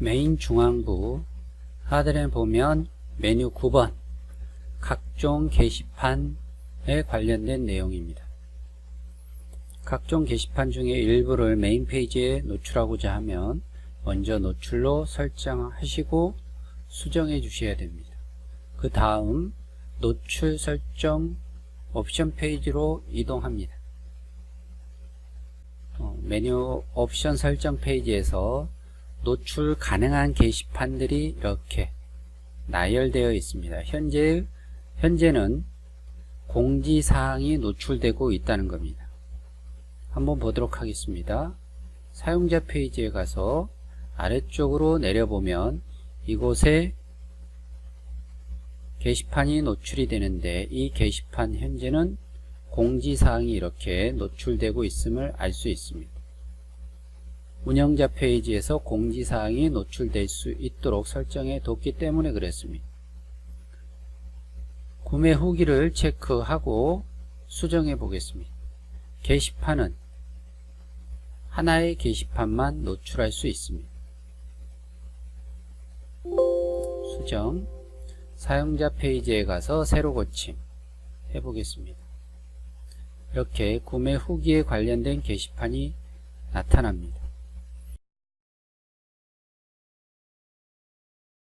메인 중앙부 하단에 보면 메뉴 9번 각종 게시판에 관련된 내용입니다. 각종 게시판 중에 일부를 메인 페이지에 노출하고자 하면 먼저 노출로 설정하시고 수정해 주셔야 됩니다. 그 다음 노출 설정 옵션 페이지로 이동합니다. 어, 메뉴 옵션 설정 페이지에서 노출 가능한 게시판들이 이렇게 나열되어 있습니다. 현재, 현재는 공지사항이 노출되고 있다는 겁니다. 한번 보도록 하겠습니다. 사용자 페이지에 가서 아래쪽으로 내려보면 이곳에 게시판이 노출이 되는데 이 게시판 현재는 공지사항이 이렇게 노출되고 있음을 알 수 있습니다. 운영자 페이지에서 공지사항이 노출될 수 있도록 설정해 뒀기 때문에 그랬습니다. 구매 후기를 체크하고 수정해 보겠습니다. 게시판은 하나의 게시판만 노출할 수 있습니다. 수정 사용자 페이지에 가서 새로 고침 해보겠습니다. 이렇게 구매 후기에 관련된 게시판이 나타납니다.